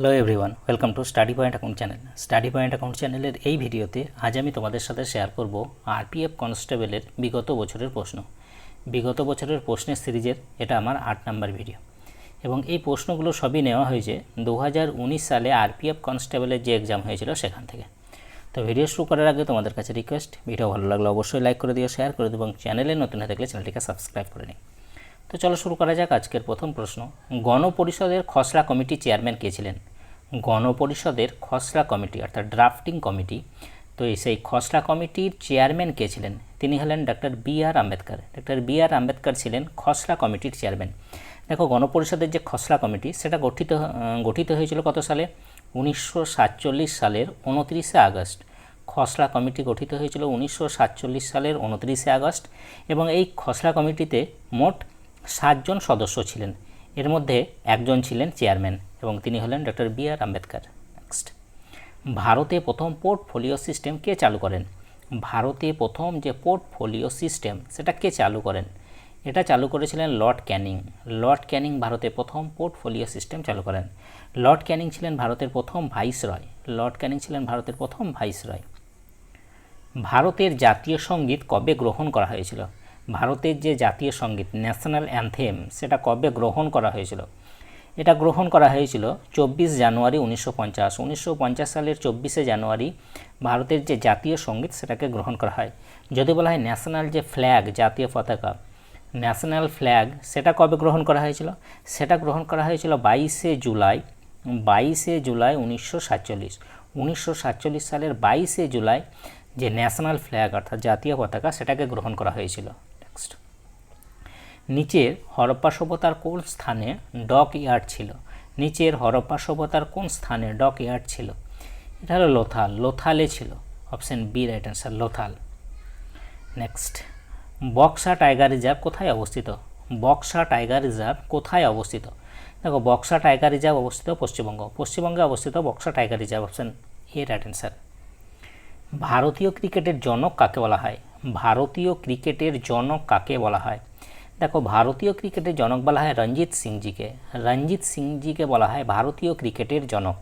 Hello everyone welcome to study point account channel study point account চ্যানেলের এই ভিডিওতে আজ আমি তোমাদের সাথে শেয়ার করব আরপিএফ কনস্টেবলের বিগত বছরের প্রশ্ন। বিগত বছরের প্রশ্নের সিরিজের এটা আমার আট নাম্বার ভিডিও এবং এই প্রশ্নগুলো সবই নেওয়া হয়েছে দু হাজার উনিশ সালে আরপিএফ কনস্টেবলের যে এক্সাম হয়েছিল সেখান থেকে। তো ভিডিও শুরু করার আগে তোমাদের কাছে রিকোয়েস্ট ভিডিও ভালো লাগলে অবশ্যই লাইক করে দিও শেয়ার করে দিও এবং চ্যানেলে নতুন হয়ে থাকলে চ্যানেলটিকে সাবস্ক্রাইব করে নিই তো চলো শুরু করা যাক আজকের প্রথম প্রশ্ন। গণপরিষদের খসড়া কমিটি চেয়ারম্যান কে ছিলেন? গণপরিষদের খসড়া কমিটি, অর্থাৎ ড্রাফটিং কমিটি। তো সেই খসড়া কমিটির চেয়ারম্যান কে ছিলেন? তিনি হলেন doctor B R Ambedkar. Doctor B R Ambedkar ছিলেন খসড়া কমিটির চেয়ারম্যান। দেখো, গণপরিষদের যে খসড়া কমিটি, সেটা গঠিত গঠিত হয়েছিল কত সালে? উনিশশো সাতচল্লিশ সালের উনত্রিশে আগস্ট। খসড়া কমিটি গঠিত হয়েছিল উনিশশো সাতচল্লিশ সালের উনত্রিশে আগস্ট এবং এই খসড়া কমিটিতে মোট সাতজন সদস্য ছিলেন। এর মধ্যে একজন ছিলেন চেয়ারম্যান এবং তিনি হলেন doctor B R Ambedkar. Next ভারতে প্রথম পোর্টফোলিও সিস্টেম কে চালু করেন? ভারতে প্রথম যে পোর্টফোলিও সিস্টেম, সেটা কে চালু করেন? এটা চালু করেছিলেন লর্ড ক্যানিং। লর্ড ক্যানিং ভারতে প্রথম পোর্টফোলিও সিস্টেম চালু করেন। লর্ড ক্যানিং ছিলেন ভারতের প্রথম ভাইসরয়। লর্ড ক্যানিং ছিলেন ভারতের প্রথম ভাইসরয়। ভারতের জাতীয় সংগীত কবে গ্রহণ করা হয়েছিল? ভারতের যে জাতীয় সংগীত, ন্যাশনাল অ্যান্থেম, সেটা কবে গ্রহণ করা হয়েছিল? এটা গ্রহণ করা হয়েছিল চব্বিশ জানুয়ারি উনিশশো পঞ্চাশ। উনিশশো সালের চব্বিশে জানুয়ারি ভারতের যে জাতীয় সংগীত, সেটাকে গ্রহণ করা হয়। যদি বলা হয় ন্যাশনাল যে ফ্ল্যাগ, জাতীয় পতাকা, ন্যাশনাল ফ্ল্যাগ, সেটা কবে গ্রহণ করা হয়েছিল? সেটা গ্রহণ করা হয়েছিল বাইশে জুলাই বাইশে জুলাই উনিশশো সাতচল্লিশ। উনিশশো সাতচল্লিশ সালের বাইশে জুলাই যে ন্যাশনাল ফ্ল্যাগ, অর্থাৎ জাতীয় পতাকা, সেটাকে গ্রহণ করা হয়েছিল। নেক্সট নিচের হরপ্পা সভ্যতার কোন স্থানে ডক ইয়ার্ড ছিল? নিচের হরপ্পা সভ্যতার কোন স্থানে ডক ইয়ার্ড ছিল? এটা হলো লোথাল। লোথালে ছিল। Option B, right answer, Lothal. Next. Buxa tiger reserve কোথায় অবস্থিত? বক্সা টাইগার রিজার্ভ কোথায় অবস্থিত? দেখো, বক্সা টাইগার রিজার্ভ অবস্থিত পশ্চিমবঙ্গ। পশ্চিমবঙ্গে অবস্থিত Buxa tiger reserve, option A, right answer. ভারতীয় ক্রিকেটের জনক কাকে বলা হয়? ভারতীয় ক্রিকেটের জনক কাকে বলা হয়? দেখো, ভারতীয় ক্রিকেটের জনক বলা হয় রঞ্জিত সিংজিকে। রঞ্জিত সিংজিকে বলা হয় ভারতীয় ক্রিকেটের জনক।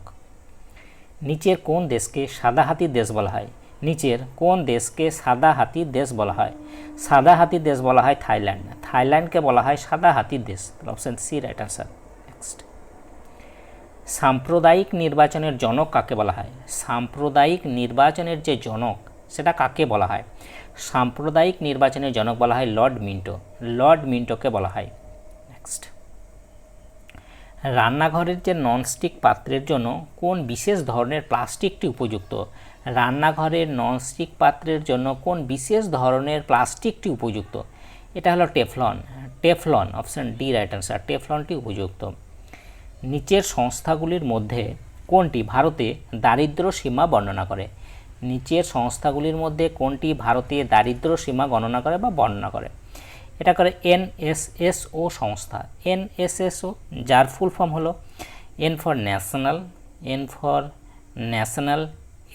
নিচের কোন দেশকে সাদা হাতির দেশ বলা হয়? নিচের কোন দেশকে সাদা হাতির দেশ বলা হয়? সাদা হাতির দেশ বলা হয় থাইল্যান্ড। থাইল্যান্ডকে বলা হয় সাদা হাতির দেশ option C right answer next সাম্প্রদায়িক নির্বাচনের জনক কাকে বলা হয়? সাম্প্রদায়িক নির্বাচনের যে জনক, সেটা কাকে বলা হয়? সাম্প্রদায়িক নির্বাচনের জনক বলা হয় লর্ড মিন্টো। লর্ড মিন্টোকে বলা হয়। নেক্সট রান্নাঘরের যে ননস্টিক পাত্রের জন্য কোন বিশেষ ধরনের প্লাস্টিকটি উপযুক্ত? রান্নাঘরের ননস্টিক পাত্রের জন্য কোন বিশেষ ধরনের প্লাস্টিকটি উপযুক্ত? এটা হলো Teflon. Teflon option D right answer টেফলনটি উপযুক্ত। নিচের সংস্থাগুলির মধ্যে কোনটি ভারতে দারিদ্র্য সীমা বর্ণনা করে? নিচের সংস্থাগুলির মধ্যে কোনটি ভারতে দারিদ্র্য সীমা গণনা করে বা বর্ণনা করে? এটা করে এনএসএসও সংস্থা। এনএসএসও যার ফুল ফর্ম হলো N for national N for national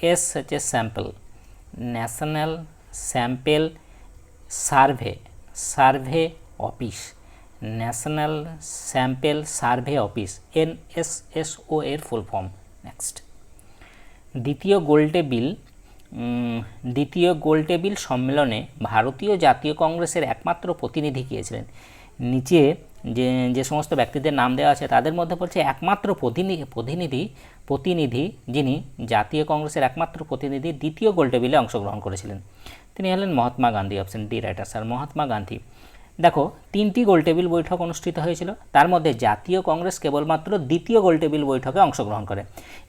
S হচ্ছে sample national sample survey survey office national sample survey office NSSO এর ফুল ফর্ম নেক্সট দ্বিতীয় গোলটেবিল উম, দ্বিতীয় গোলটেবিল সম্মেলনে ভারতীয় জাতীয় কংগ্রেসের একমাত্র প্রতিনিধি গিয়েছিলেন। নিচে যে যে সমস্ত ব্যক্তিদের নাম দেওয়া আছে তাদের মধ্যে বলছে একমাত্র প্রতিনিধি প্রতিনিধি যিনি জাতীয় কংগ্রেসের একমাত্র প্রতিনিধি দ্বিতীয় গোলটেবিলে অংশগ্রহণ করেছিলেন। তিনি হলেন Mahatma Gandhi, option D right answer Mahatma Gandhi. দেখো, তিনটি গোলটেবিল বৈঠক অনুষ্ঠিত হয়েছিল। তার মধ্যে জাতীয় কংগ্রেস কেবলমাত্র দ্বিতীয় গোলটেবিল বৈঠকে অংশগ্রহণ করে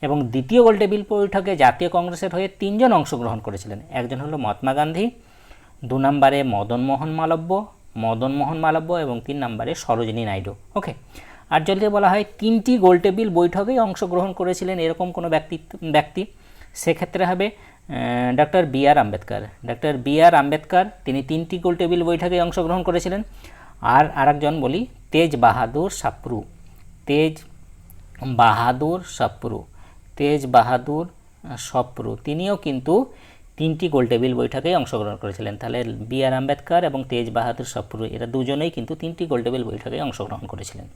এবং দ্বিতীয় গোলটেবিল বৈঠকে জাতীয় কংগ্রেসের হয়ে তিনজন অংশগ্রহণ করেছিলেন। একজন হলো মহাত্মা গান্ধী, দু নম্বরে মদন মোহন মালব্য, মদন মোহন মালব্য এবং তিন নম্বরে সরোজিনী নাইডু। ওকে, আর যদি বলা হয় তিনটি গোলটেবিল বৈঠকেই অংশগ্রহণ করেছিলেন এরকম কোনো ব্যক্তি ব্যক্তি, সেক্ষেত্রে হবে doctor B R Ambedkar. Doctor B R Ambedkar, তিনি তিনটি গোলটেবিল বৈঠকে অংশগ্রহণ করেছিলেন। আর আরেকজন বলি, তেজ বাহাদুর সাপ্রু। তেজ বাহাদুর সাপ্রু। তেজ বাহাদুর সপ্রু। তিনিও কিন্তু তিনটি গোলটেবিল বৈঠকেই অংশগ্রহণ করেছিলেন। তাহলে বি আর আম্বেদকর এবং তেজ বাহাদুর সপ্রু, এরা দুজনেই কিন্তু তিনটি গোলটেবিল বৈঠকে অংশগ্রহণ করেছিলেন।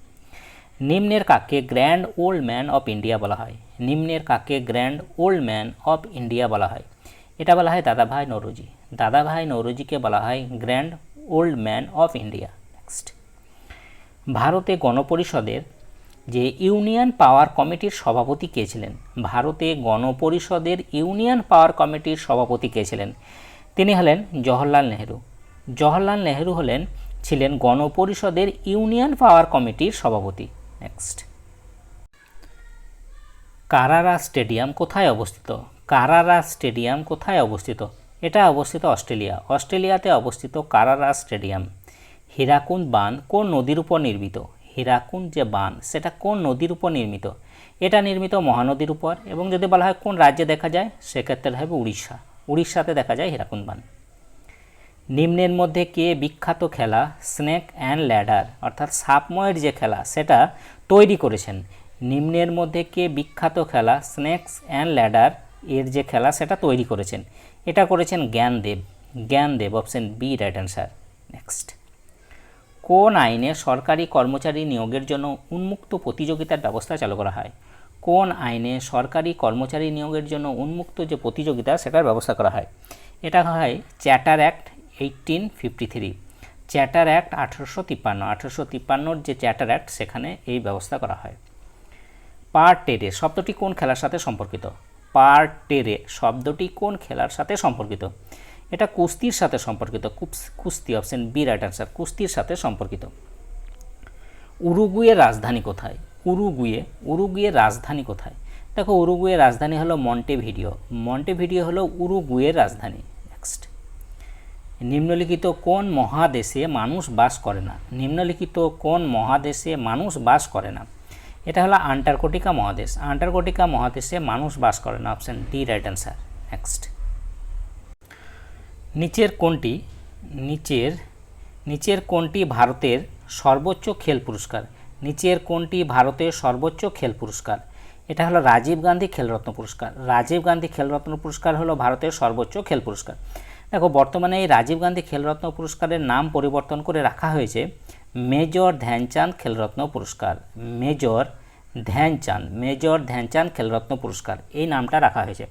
নিম্নের কাকে grand old man of India বলা হয়? নিম্নের কাকে grand old man of India বলা হয়? এটা বলা হয় দাদাভাই নৌরোজি। দাদাভাই নৌরোজিকে বলা হয় grand old man of India next ভারতে গণপরিষদের যে ইউনিয়ন পাওয়ার কমিটির সভাপতি কে ছিলেন? ভারতে গণপরিষদের ইউনিয়ন পাওয়ার কমিটির সভাপতি কে ছিলেন? তিনি হলেন জওহরলাল নেহেরু। জওহরলাল নেহেরু হলেন, ছিলেন গণপরিষদের ইউনিয়ন পাওয়ার কমিটির সভাপতি। নেক্সট কারারা স্টেডিয়াম কোথায় অবস্থিত? কারারা স্টেডিয়াম কোথায় অবস্থিত? এটা অবস্থিত অস্ট্রেলিয়া। অস্ট্রেলিয়াতে অবস্থিত কারারা স্টেডিয়াম হীরাকুন্দ বাঁধ কোন নদীর উপর নির্মিত? হীরাকুন্দ যে বাঁধ সেটা কোন নদীর উপর নির্মিত? এটা নির্মিত মহানদীর উপর এবং যদি বলা হয় কোন রাজ্যে দেখা যায়, সেক্ষেত্রে হবে উড়িষ্যা। উড়িষ্যাতে দেখা যায় হীরাকুন্দ বাঁধ নিম্নের মধ্যে কে বিখ্যাত খেলা? স্নেক অ্যান্ড ল্যাডার, অর্থাৎ সাপময়ের যে খেলা, সেটা তৈরি করেছেন। নিম্নের মধ্যে কে বিখ্যাত খেলা? স্নেকস অ্যান্ড ল্যাডার এর যে খেলা, সেটা তৈরি করেছেন। এটা করেছেন Gyandev. Gyandev, option B right answer next কোন আইনে সরকারি কর্মচারী নিয়োগের জন্য উন্মুক্ত প্রতিযোগিতার ব্যবস্থা চালু করা হয়? কোন আইনে সরকারি কর্মচারী নিয়োগের জন্য উন্মুক্ত যে প্রতিযোগিতা, সেটার ব্যবস্থা করা হয়? এটা হয় charter act eighteen fifty three charter act আঠেরোশো তিপ্পান্ন, আঠেরোশো তিপ্পান্নর যে চ্যাটার অ্যাক্ট সেখানে এই ব্যবস্থা করা হয়। পার টেরে, শব্দটি কোন খেলার সাথে সম্পর্কিত? পার টেরে, শব্দটি কোন খেলার সাথে সম্পর্কিত? এটা কুস্তির সাথে সম্পর্কিত কুস্তি অপশন বি রাইট অ্যান্সার কুস্তির সাথে সম্পর্কিত। উরুগুয়ের রাজধানী কোথায়? উরুগুয়ে, উরুগুয়ের রাজধানী কোথায়? দেখো, উরুগুয়ের রাজধানী হলো মন্টেভিডিও মন্টেভিডিও হলো উরুগুয়ের রাজধানী। নেক্সট নিম্নলিখিত কোন মহাদেশে মানুষ বাস করে না? নিম্নলিখিত কোন মহাদেশে মানুষ বাস করে না? এটা হলো আন্টার্কটিকা মহাদেশ। আন্টার্কটিকা মহাদেশে মানুষ বাস করে না। Option D, right answer. Next. নিচের কোনটি? নিচের নিচের কোনটি ভারতের সর্বোচ্চ খেল পুরস্কার? নিচের কোনটি ভারতের সর্বোচ্চ খেল পুরস্কার? এটা হলো রাজীব গান্ধী খেলরত্ন পুরস্কার। রাজীব গান্ধী খেলরত্ন পুরস্কার হলো ভারতের সর্বোচ্চ খেল পুরস্কার। দেখো, বর্তমানে এই রাজীব গান্ধী খেলরত্ন পুরস্কারের নাম পরিবর্তন করে রাখা হয়েছে মেজর ধ্যানচাঁদ খেলরত্ন পুরস্কার। মেজর ধ্যানচাঁদ মেজর ধ্যানচাঁদ খেলরত্ন পুরস্কার, এই নামটা রাখা হয়েছে।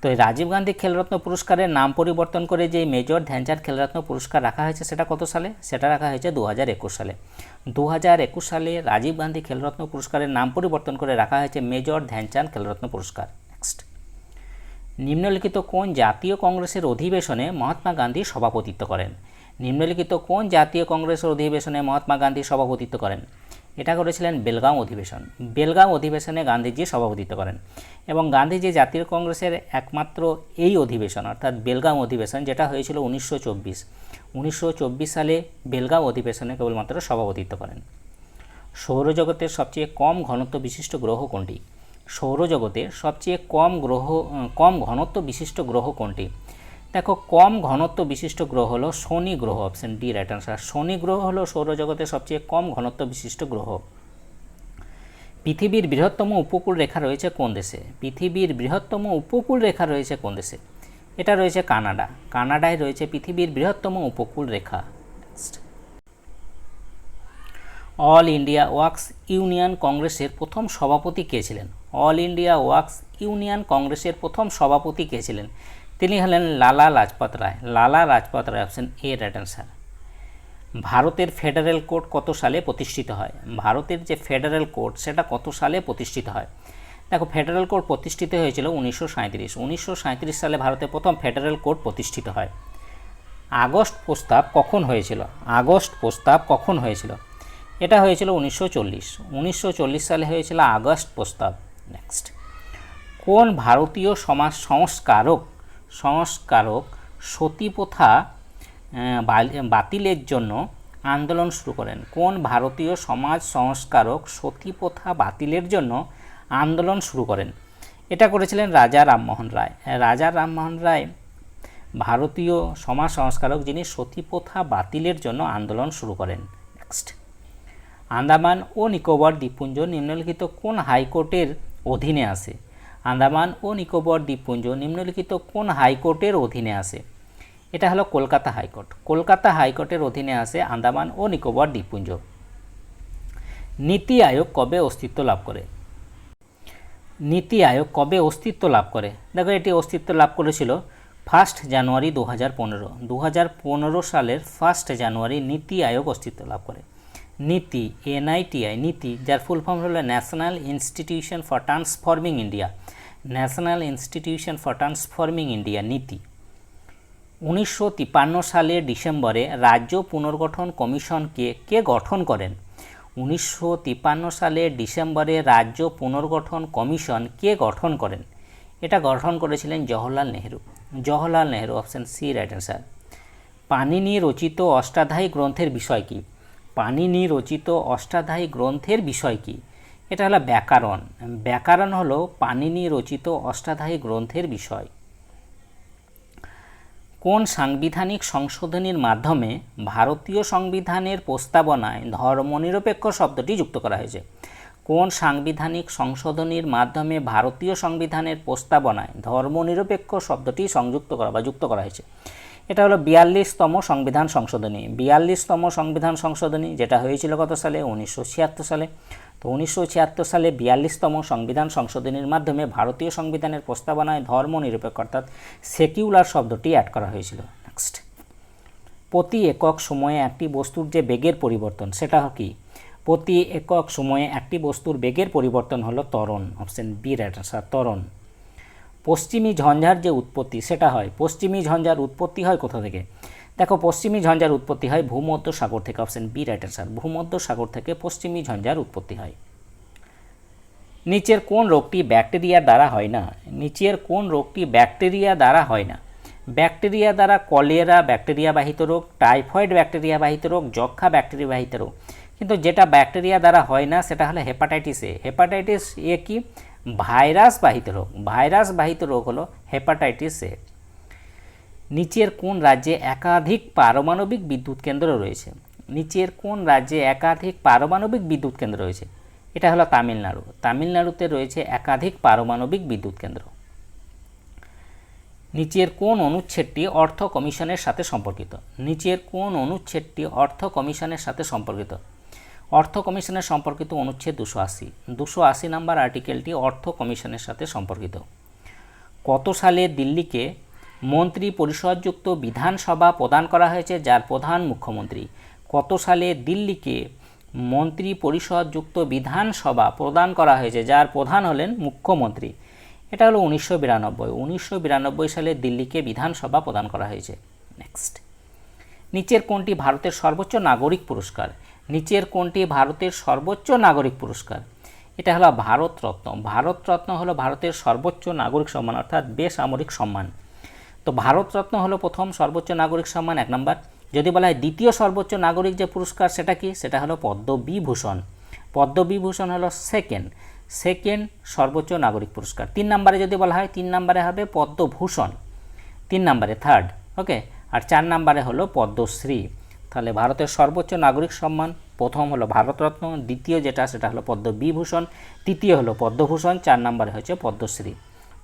তো এই রাজীব গান্ধী খেলরত্ন পুরস্কারের নাম পরিবর্তন করে যে মেজর ধ্যানচাঁদ খেলরত্ন পুরস্কার রাখা হয়েছে, সেটা কত সালে? সেটা রাখা হয়েছে দু হাজার একুশ সালে। দু হাজার একুশ সালে রাজীব গান্ধী খেলরত্ন পুরস্কারের নাম পরিবর্তন করে রাখা হয়েছে মেজর ধ্যানচাঁদ খেলরত্ন পুরস্কার। নেক্সট নিম্নলিখিত কোন জাতীয় কংগ্রেসের অধিবেশনে মহাত্মা গান্ধী সভাপতিত্ব করেন? নিম্নলিখিত কোন জাতীয় কংগ্রেসের অধিবেশনে মহাত্মা গান্ধী সভাপতিত্ব করেন? এটা করেছিলেন বেলগাঁও অধিবেশন। বেলগাঁও অধিবেশনে গান্ধীজি সভাপতিত্ব করেন এবং গান্ধীজি জাতীয় কংগ্রেসের একমাত্র এই অধিবেশন, অর্থাৎ বেলগাঁও অধিবেশন, যেটা হয়েছিল উনিশশো চব্বিশ। উনিশশো সালে বেলগাঁও অধিবেশনে কেবলমাত্র সভাপতিত্ব করেন। সৌরজগতের সবচেয়ে কম ঘনত্ব বিশিষ্ট গ্রহ কোনটি? সৌরজগতের সবচেয়ে কম গ্রহ, কম ঘনত্ব বিশিষ্ট গ্রহ কোনটি? দেখো, কম ঘনত্ব বিশিষ্ট গ্রহ হলো শনি গ্রহ অপশন ডি রাইট আনসার শনি গ্রহ হলো সৌরজগতের সবচেয়ে কম ঘনত্ব বিশিষ্ট গ্রহ। পৃথিবীর বৃহত্তম উপকূল রেখা রয়েছে কোন দেশে? পৃথিবীর বৃহত্তম উপকূল রেখা রয়েছে কোন দেশে? এটা রয়েছে কানাডা। কানাডায় রয়েছে পৃথিবীর বৃহত্তম উপকূল রেখা। অল ইন্ডিয়া ওয়ার্কস ইউনিয়ন কংগ্রেসের প্রথম সভাপতি কে ছিলেন? অল ইন্ডিয়া ওয়ার্কস ইউনিয়ন কংগ্রেসের প্রথম সভাপতি কে ছিলেন? তিনি হলেন Lala Lajpat Rai. Lala Lajpat Rai option A right answer ভারতের ফেডারেল কোর্ট কত সালে প্রতিষ্ঠিত হয়? ভারতের যে ফেডারেল কোর্ট সেটা কত সালে প্রতিষ্ঠিত হয়? দেখো, ফেডারেল কোর্ট প্রতিষ্ঠিত হয়েছিল উনিশশো সাঁইত্রিশ। উনিশশো সাঁইত্রিশ সালে ভারতে প্রথম ফেডারেল কোর্ট প্রতিষ্ঠিত হয়। আগস্ট প্রস্তাব কখন হয়েছিল? আগস্ট প্রস্তাব কখন হয়েছিল? এটা হয়েছিল উনিশশো চল্লিশ। উনিশশো চল্লিশ সালে হয়েছিল আগস্ট প্রস্তাব। নেক্সট কোন ভারতীয় সমাজ সংস্কারক সংস্কারক সতী প্রথা বাতিলের জন্য আন্দোলন শুরু করেন? কোন ভারতীয় সমাজ সংস্কারক সতী প্রথা বাতিলের জন্য আন্দোলন শুরু করেন? এটা করেছিলেন রাজা রামমোহন রায়। রাজা রামমোহন রায় ভারতীয় সমাজ সংস্কারক যিনি সতী প্রথা বাতিলের জন্য আন্দোলন শুরু করেন। নেক্সট আন্দামান ও নিকোবর দ্বীপপুঞ্জ নিম্নলিখিত কোন হাইকোর্টের অধীনে আসে আন্দামান ও নিকোবর দ্বীপপুঞ্জ নিম্নলিখিত কোন হাইকোর্টের অধীনে আসে এটা হলো কলকাতা হাইকোর্ট। কলকাতা হাইকোর্টের অধীনে আসে আন্দামান ও নিকোবর দ্বীপপুঞ্জ। নীতি আয়োগ কবে অস্তিত্ব লাভ করে? নীতি আয়োগ কবে অস্তিত্ব লাভ করে? দেখো, এটি অস্তিত্ব লাভ করেছিল ফার্স্ট জানুয়ারি দু হাজার পনেরো। দু হাজার পনেরো সালের ফার্স্ট জানুয়ারি নীতি আয়োগ অস্তিত্ব লাভ করে। নীতি, এনআইটিআই নীতি, যার ফুল ফর্ম হলো national institution for transforming India national institution for transforming India NITI. উনিশশো তিপ্পান্ন সালের ডিসেম্বরে রাজ্য পুনর্গঠন কমিশনকে কে গঠন করেন? উনিশশো তিপ্পান্ন সালের ডিসেম্বরে রাজ্য পুনর্গঠন কমিশন কে গঠন করেন? এটা গঠন করেছিলেন Jawaharlal Nehru. Jawaharlal Nehru option C right answer Panini রচিত অষ্টাধ্যায়ী গ্রন্থের বিষয় কী? পানিনি রচিত অষ্টাধ্যায়ী গ্রন্থের বিষয় কী? এটা হলো ব্যাকরণ। ব্যাকরণ হলো পানিনি রচিত অষ্টাধ্যায়ী গ্রন্থের বিষয়। কোন সাংবিধানিক সংশোধনীর মাধ্যমে ভারতীয় সংবিধানের প্রস্তাবনায় ধর্মনিরপেক্ষ শব্দটি যুক্ত করা হয়েছে? কোন সাংবিধানিক সংশোধনীর মাধ্যমে ভারতীয় সংবিধানের প্রস্তাবনায় ধর্মনিরপেক্ষ শব্দটি সংযুক্ত করা বা যুক্ত করা হয়েছে? এটা হলো বিয়াল্লিশতম সংবিধান সংশোধনী। বিয়াল্লিশতম সংবিধান সংশোধনী যেটা হয়েছিল কত সালে? উনিশশো ছিয়াত্তর সালে। তো উনিশশো ছিয়াত্তর সালে বিয়াল্লিশতম সংবিধান সংশোধনীর মাধ্যমে ভারতীয় সংবিধানের প্রস্তাবনায় ধর্ম নিরপেক্ষ অর্থাৎ সেকিউলার শব্দটি অ্যাড করা হয়েছিল। নেক্সট প্রতি একক সময়ে একটি বস্তুর যে বেগের পরিবর্তন, সেটা কি? প্রতি একক সময়ে একটি বস্তুর বেগের পরিবর্তন হলো ত্বরণ অপশন বি রাইট আনসার ত্বরণ। পশ্চিমী ঝঞ্ঝার যে উৎপত্তি, সেটা হয় পশ্চিমী ঝঞ্ঝার উৎপত্তি হয় কোথা থেকে? দেখো, পশ্চিমী ঝঞ্ঝার উৎপত্তি হয় ভূমধ্য সাগর থেকে অপশন বি রাইট অ্যান্সার ভূমধ্য সাগর থেকে পশ্চিমী ঝঞ্ঝার উৎপত্তি হয়। নিচের কোন রোগটি ব্যাকটেরিয়া দ্বারা হয় না? নিচের কোন রোগটি ব্যাকটেরিয়া দ্বারা হয় না? ব্যাকটেরিয়া দ্বারা কলেরা ব্যাকটেরিয়া বাহিত রোগ, টাইফয়েড ব্যাকটেরিয়া বাহিত রোগ যক্ষা ব্যাকটেরিয়া বাহিত রোগ। কিন্তু যেটা ব্যাকটেরিয়া দ্বারা হয় না, সেটা হলো হেপাটাইটিস এ হেপাটাইটিস এ কি? ভাইরাস বাহিত রোগ, ভাইরাস বাহিত রোগ হলো হেপাটাইটিস এ নিচের কোন রাজ্যে একাধিক পারমাণবিক বিদ্যুৎ কেন্দ্র রয়েছে? নিচের কোন রাজ্যে একাধিক পারমাণবিক বিদ্যুৎ কেন্দ্র রয়েছে? এটা হলো তামিলনাড়ু। তামিলনাড়ুতে রয়েছে একাধিক পারমাণবিক বিদ্যুৎ কেন্দ্র। নিচের কোন অনুচ্ছেদটি অর্থ কমিশনের সাথে সম্পর্কিত? নিচের কোন অনুচ্ছেদটি অর্থ কমিশনের সাথে সম্পর্কিত? অর্থ কমিশনের সম্পর্কিত অনুচ্ছেদ দুশো আশি। দুশো আশি নাম্বার আর্টিকেলটি অর্থ কমিশনের সাথে সম্পর্কিত। কত সালে দিল্লিকে মন্ত্রী পরিষদযুক্ত বিধানসভা প্রদান করা হয়েছে, যার প্রধান মুখ্যমন্ত্রী? কত সালে দিল্লিকে মন্ত্রী পরিষদযুক্ত বিধানসভা প্রদান করা হয়েছে, যার প্রধান হলেন মুখ্যমন্ত্রী? এটা হলো উনিশশো বিরানব্বই। উনিশশো বিরানব্বই সালে দিল্লিকে বিধানসভা প্রদান করা হয়েছে। নেক্সট। নিচের কোনটি ভারতের সর্বোচ্চ নাগরিক পুরস্কার? নিচের কোনটি ভারতের সর্বোচ্চ নাগরিক পুরস্কার। এটা হলো ভারতরত্ন। ভারতরত্ন হলো ভারতের সর্বোচ্চ নাগরিক সম্মান, অর্থাৎ বেসামরিক সম্মান। তো ভারতরত্ন হলো প্রথম সর্বোচ্চ নাগরিক সম্মান, এক নম্বর। যদি বলা হয় দ্বিতীয় সর্বোচ্চ নাগরিক যে পুরস্কার, সেটা কি? সেটা হলো পদ্মবিভূষণ। পদ্মবিভূষণ হলো সেকেন্ড সেকেন্ড সর্বোচ্চ নাগরিক পুরস্কার। তিন নম্বরে যদি বলা হয়, তিন নম্বরে হবে পদ্মভূষণ। তিন নম্বরে থার্ড ওকে আর চার নম্বরে হলো পদ্মশ্রী। তাহলে ভারতের সর্বোচ্চ নাগরিক সম্মান, প্রথম হলো ভারতরত্ন, দ্বিতীয় যেটা, সেটা হলো পদ্মবিভূষণ, তৃতীয় হলো পদ্মভূষণ, চার নম্বরে হচ্ছে পদ্মশ্রী।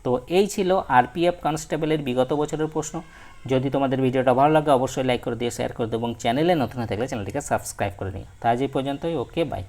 তো এই ছিল আরপিএফ কনস্টেবলের বিগত বছরের প্রশ্ন। যদি তোমাদের ভিডিওটা ভালো লাগে, অবশ্যই লাইক করে দিয়ে শেয়ার করে দেবো এবং চ্যানেলে নতুন হয়ে থাকলে চ্যানেলটিকে সাবস্ক্রাইব করে নিও। তা আজ এই পর্যন্তই, ওকে বাই